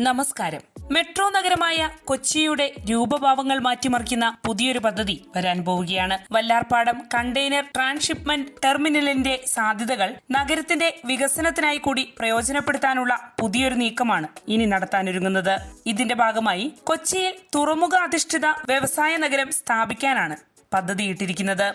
നമസ്കാരം മെട്രോ നഗരമായ കൊച്ചിയുടെ രൂപഭാവങ്ങൾ മാറ്റിമറിക്കുന്ന പുതിയൊരു പദ്ധതി വരാൻ പോവുകയാണ്. വല്ലാർപാടം കണ്ടെയ്നർ ട്രാൻസ്ഷിപ്മെന്റ് ടെർമിനലിന്റെ സാധ്യതകൾ നഗരത്തിന്റെ വികസനത്തിനായി കൂടി പ്രയോജനപ്പെടുത്താനുള്ള പുതിയൊരു നീക്കമാണ് ഇനി നടത്താനൊരുങ്ങുന്നത്. ഇതിന്റെ ഭാഗമായി കൊച്ചിയിൽ തുറമുഖ അധിഷ്ഠിത വ്യവസായ നഗരം സ്ഥാപിക്കാനാണ് പദ്ധതിയിട്ടിരിക്കുന്നത്.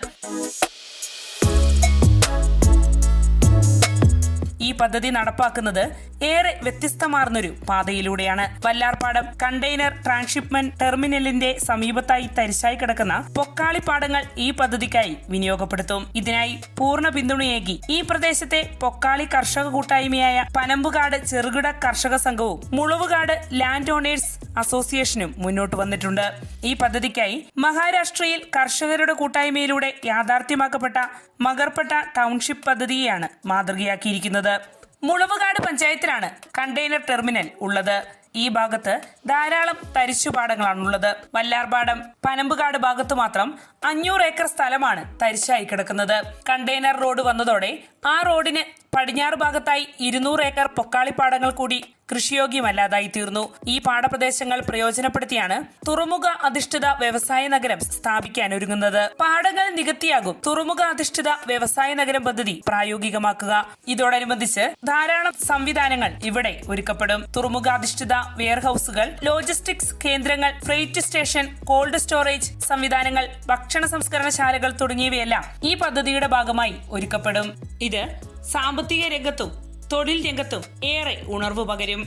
ഈ പദ്ധതി നടപ്പാക്കുന്നത് ഏറെ വ്യത്യസ്തമാർന്നൊരു പാതയിലൂടെയാണ്. വല്ലാർപാടം കണ്ടെയ്നർ ട്രാൻസ്ഷിപ്മെന്റ് ടെർമിനലിന്റെ സമീപത്തായി തരിശായി കിടക്കുന്ന പൊക്കാളിപ്പാടങ്ങൾ ഈ പദ്ധതിക്കായി വിനിയോഗപ്പെടുത്തും. ഇതിനായി പൂർണ പിന്തുണയേകി ഈ പ്രദേശത്തെ പൊക്കാളി കർഷക കൂട്ടായ്മയായ പനമ്പുകാട് ചെറുകിട കർഷക സംഘവും മുളവുകാട് ലാൻഡ് ഓണേഴ്സ് അസോസിയേഷനും മുന്നോട്ട് വന്നിട്ടുണ്ട്. ഈ പദ്ധതിക്കായി മഹാരാഷ്ട്രയിൽ കർഷകരുടെ കൂട്ടായ്മയിലൂടെ യാഥാർത്ഥ്യമാക്കപ്പെട്ട മകർപ്പെട്ട ടൗൺഷിപ്പ് പദ്ധതിയെയാണ് മാതൃകയാക്കിയിരിക്കുന്നത്. മുളവുകാട് പഞ്ചായത്തിലാണ് കണ്ടെയ്നർ ടെർമിനൽ ഉള്ളത്. ഈ ഭാഗത്ത് ധാരാളം തരിശുപാടങ്ങളാണുള്ളത്. വല്ലാർപാടം പനമ്പുകാട് ഭാഗത്ത് മാത്രം അഞ്ഞൂറ് ഏക്കർ സ്ഥലമാണ് തരിശായി കിടക്കുന്നത്. കണ്ടെയ്നർ റോഡ് വന്നതോടെ ആ റോഡിന് പടിഞ്ഞാറ് ഭാഗത്തായി ഇരുന്നൂറ് ഏക്കർ പൊക്കാളിപ്പാടങ്ങൾ കൂടി കൃഷിയോഗ്യമല്ലാതായി തീർന്നു. ഈ പാടപ്രദേശങ്ങൾ പ്രയോജനപ്പെടുത്തിയാണ് തുറമുഖ അധിഷ്ഠിത വ്യവസായ നഗരം സ്ഥാപിക്കാൻ ഒരുങ്ങുന്നത് പാടങ്ങൾ നികത്തിയാകും തുറമുഖ അധിഷ്ഠിത വ്യവസായ നഗരം പദ്ധതി പ്രായോഗികമാക്കുക. ഇതോടനുബന്ധിച്ച് ധാരാളം സംവിധാനങ്ങൾ ഇവിടെ ഒരുക്കപ്പെടും. തുറമുഖാധിഷ്ഠിത വെയർഹൌസുകൾ ലോജിസ്റ്റിക്സ് കേന്ദ്രങ്ങൾ ഫ്രൈറ്റ് സ്റ്റേഷൻ കോൾഡ് സ്റ്റോറേജ് സംവിധാനങ്ങൾ ഭക്ഷണ സംസ്കരണശാലകൾ തുടങ്ങിയവയെല്ലാം ഈ പദ്ധതിയുടെ ഭാഗമായി ഒരുക്കപ്പെടും. ഇത് സാമ്പത്തിക രംഗത്തും തൊഴിൽ രംഗത്തും ഏറെ ഉണർവ് പകരും.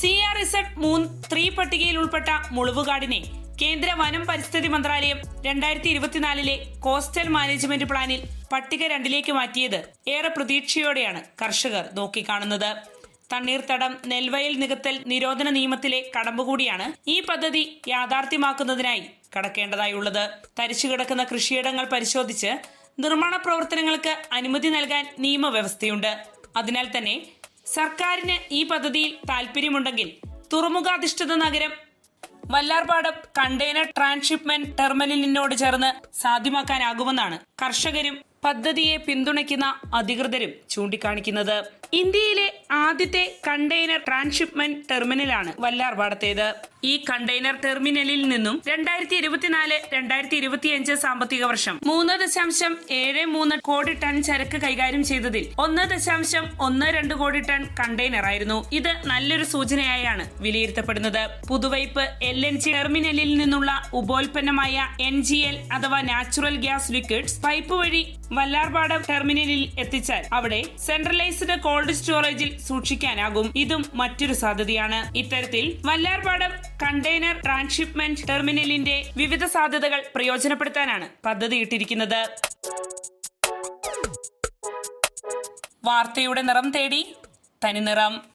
സി ആർ ഇസഡ് മൂന്ന് ത്രീ പട്ടികയിൽ ഉൾപ്പെട്ട മുളവുകാടിനെ കേന്ദ്ര വനം പരിസ്ഥിതി മന്ത്രാലയം രണ്ടായിരത്തി ഇരുപത്തിനാലിലെ കോസ്റ്റൽ മാനേജ്മെന്റ് പ്ലാനിൽ പട്ടിക രണ്ടിലേക്ക് മാറ്റിയത് ഏറെ പ്രതീക്ഷയോടെയാണ് കർഷകർ നോക്കിക്കാണുന്നത്. തണ്ണീർത്തടം നെൽവയൽ നികത്തൽ നിരോധന നിയമത്തിലെ കടമ്പുകൂടിയാണ് ഈ പദ്ധതി യാഥാർത്ഥ്യമാക്കുന്നതിനായി കടക്കേണ്ടതായുള്ളത്. തരിച്ചുകിടക്കുന്ന കൃഷിയിടങ്ങൾ പരിശോധിച്ച് നിർമ്മാണ പ്രവർത്തനങ്ങൾക്ക് അനുമതി നൽകാൻ നിയമവ്യവസ്ഥയുണ്ട്. അതിനാൽ തന്നെ സർക്കാരിന് ഈ പദ്ധതിയിൽ താൽപ്പര്യമുണ്ടെങ്കിൽ തുറമുഖാധിഷ്ഠിത നഗരം വല്ലാർപാടം കണ്ടെയ്നർ ട്രാൻസ്ഷിപ്മെന്റ് ടെർമിനലിനോട് ചേർന്ന് സാധ്യമാക്കാനാകുമെന്നാണ് കർഷകരും പദ്ധതിയെ പിന്തുണയ്ക്കുന്ന അധികൃതരും ചൂണ്ടിക്കാണിക്കുന്നത്. ഇന്ത്യയിലെ ആദ്യത്തെ കണ്ടെയ്നർ ട്രാൻസ്ഷിപ്മെന്റ് ടെർമിനലാണ് വല്ലാർപാടത്തേത് ഈ കണ്ടെയ്നർ ടെർമിനലിൽ നിന്നും രണ്ടായിരത്തി ഇരുപത്തിനാല് രണ്ടായിരത്തി ഇരുപത്തിയഞ്ച് സാമ്പത്തിക വർഷം മൂന്ന് ദശാംശം ഏഴ് മൂന്ന് കോടി ടൺ ചരക്ക് കൈകാര്യം ചെയ്തതിൽ ഒന്ന് ദശാംശം ഒന്ന് രണ്ട് കോടി ടൺ കണ്ടെയ്നർ ആയിരുന്നു. ഇത് നല്ലൊരു സൂചനയായാണ് വിലയിരുത്തപ്പെടുന്നത്. പുതുവൈപ്പ് എൽ എൻ ജി ടെർമിനലിൽ നിന്നുള്ള ഉപോൽപ്പന്നമായ എൻ ജി എൽ അഥവാ നാച്ചുറൽ ഗ്യാസ് ലിക്വിഡ്സ് പൈപ്പ് വഴി വല്ലാർപാടം ടെർമിനലിൽ എത്തിച്ചാൽ അവിടെ സെൻട്രലൈസ്ഡ് കോൾഡ് സ്റ്റോറേജിൽ സൂക്ഷിക്കാനാകും. ഇതും മറ്റൊരു സാധ്യതയാണ്. ഇത്തരത്തിൽ വല്ലാർപാടം കണ്ടെയ്നർ ട്രാൻസ്ഷിപ്മെന്റ് ടെർമിനലിന്റെ വിവിധ സാധ്യതകൾ പ്രയോജനപ്പെടുത്താനാണ് പദ്ധതിയിട്ടിരിക്കുന്നത്. വാർത്തയുടെ നിറം തേടി തനിനിറം